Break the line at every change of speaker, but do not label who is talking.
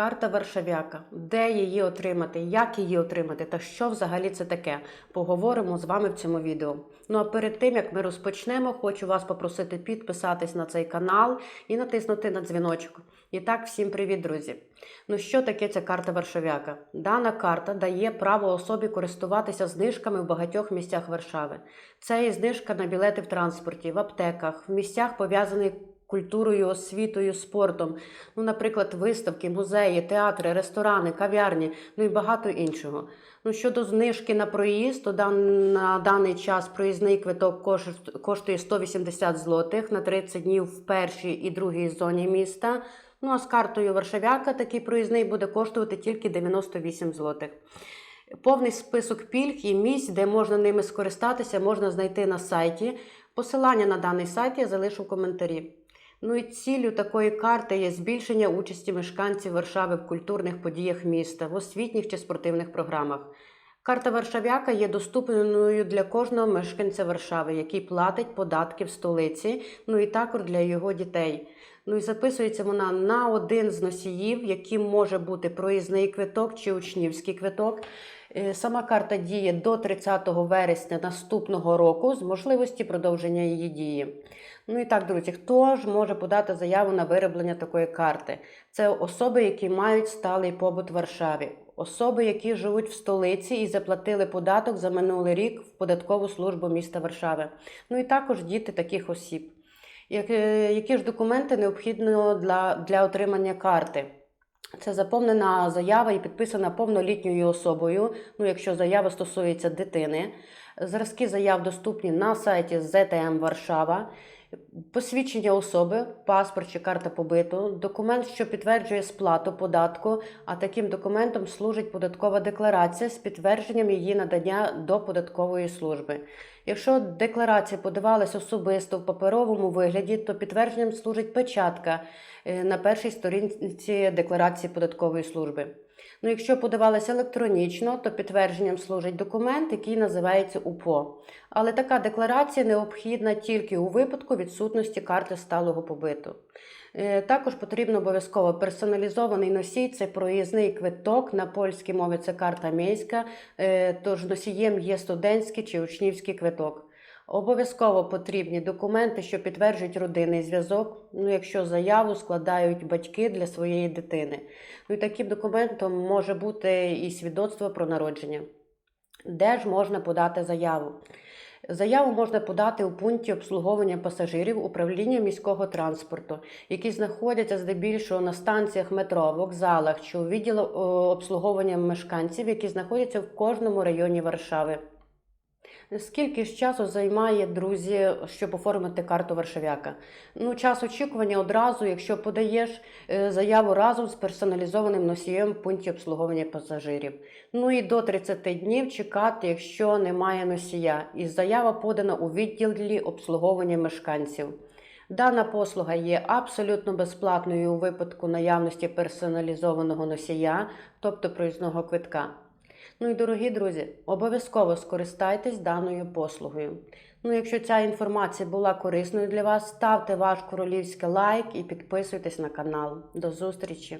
Карта Варшавяка. Де її отримати, як її отримати та що взагалі це таке? Поговоримо з вами в цьому відео. Ну а перед тим як ми розпочнемо, хочу вас попросити підписатись на цей канал і натиснути на дзвіночок. І так, всім привіт, друзі! Ну що таке ця карта Варшавяка? Дана карта дає право особі користуватися знижками в багатьох місцях Варшави. Це і знижка на білети в транспорті, в аптеках, в місцях пов'язаних культурою, освітою, спортом. Ну, наприклад, виставки, музеї, театри, ресторани, кав'ярні, ну і багато іншого. Ну, щодо знижки на проїзд, то дан- на даний час проїзний квиток коштує 180 злотих на 30 днів в першій і другій зоні міста. Ну а з картою Варшавяка такий проїзний буде коштувати тільки 98 злотих. Повний список пільг і місць, де можна ними скористатися, можна знайти на сайті. Посилання на даний сайт я залишу в коментарі. Ну і ціллю такої карти є збільшення участі мешканців Варшави в культурних подіях міста, в освітніх чи спортивних програмах. Карта Варшавяка є доступною для кожного мешканця Варшави, який платить податки в столиці, ну і також для його дітей. Ну і записується вона на один з носіїв, яким може бути проїзний квиток чи учнівський квиток. Е, Сама карта діє до 30 вересня наступного року з можливості продовження її дії. Ну і так, друзі, хто ж може подати заяву на вироблення такої карти? Це особи, які мають сталий побут в Варшаві, особи, які живуть в столиці і заплатили податок за минулий рік в податкову службу міста Варшави. Ну і також діти таких осіб. Е, Які ж документи необхідно для, для отримання карти? Це заповнена заява і підписана повнолітньою особою, ну якщо заява стосується дитини. Зразки заяв доступні на сайті ЗТМ Варшава. Посвідчення особи, паспорт чи карта побиту, документ, що підтверджує сплату податку, а таким документом служить податкова декларація з підтвердженням її надання до податкової служби. Якщо декларація подавалась особисто в паперовому вигляді, то підтвердженням служить печатка е, на першій сторінці декларації податкової служби. Ну, якщо подавалася електронічно, то підтвердженням служить документ, який називається УПО. Але така декларація необхідна тільки у випадку відсутності карти сталого побиту. Е, Також потрібно обов'язково персоналізований носій це проїзний квиток на польській мові це карта міська, е, тож носієм є студентський чи учнівський квиток. Обов'язково потрібні документи, що підтверджують родинний зв'язок, ну, якщо заяву складають батьки для своєї дитини. Ну, і таким документом може бути і свідоцтво про народження. Де ж можна подати заяву? Заяву можна подати у пункті обслуговування пасажирів управління міського транспорту, які знаходяться здебільшого на станціях метро, вокзалах чи у відділу обслуговування мешканців, які знаходяться в кожному районі Варшави. Скільки ж часу займає, друзі, щоб оформити карту Варшавяка? Ну, час очікування одразу, якщо подаєш е, заяву разом з персоналізованим носієм в пункті обслуговування пасажирів. Ну і до 30 днів чекати, якщо немає носія, і заява подана у відділі обслуговування мешканців. Дана послуга є абсолютно безплатною у випадку наявності персоналізованого носія, тобто проїзного квитка. Ну і дорогі друзі, обов'язково скористайтесь даною послугою. Ну, якщо ця інформація була корисною для вас, ставте ваш королівський лайк і підписуйтесь на канал. До зустрічі!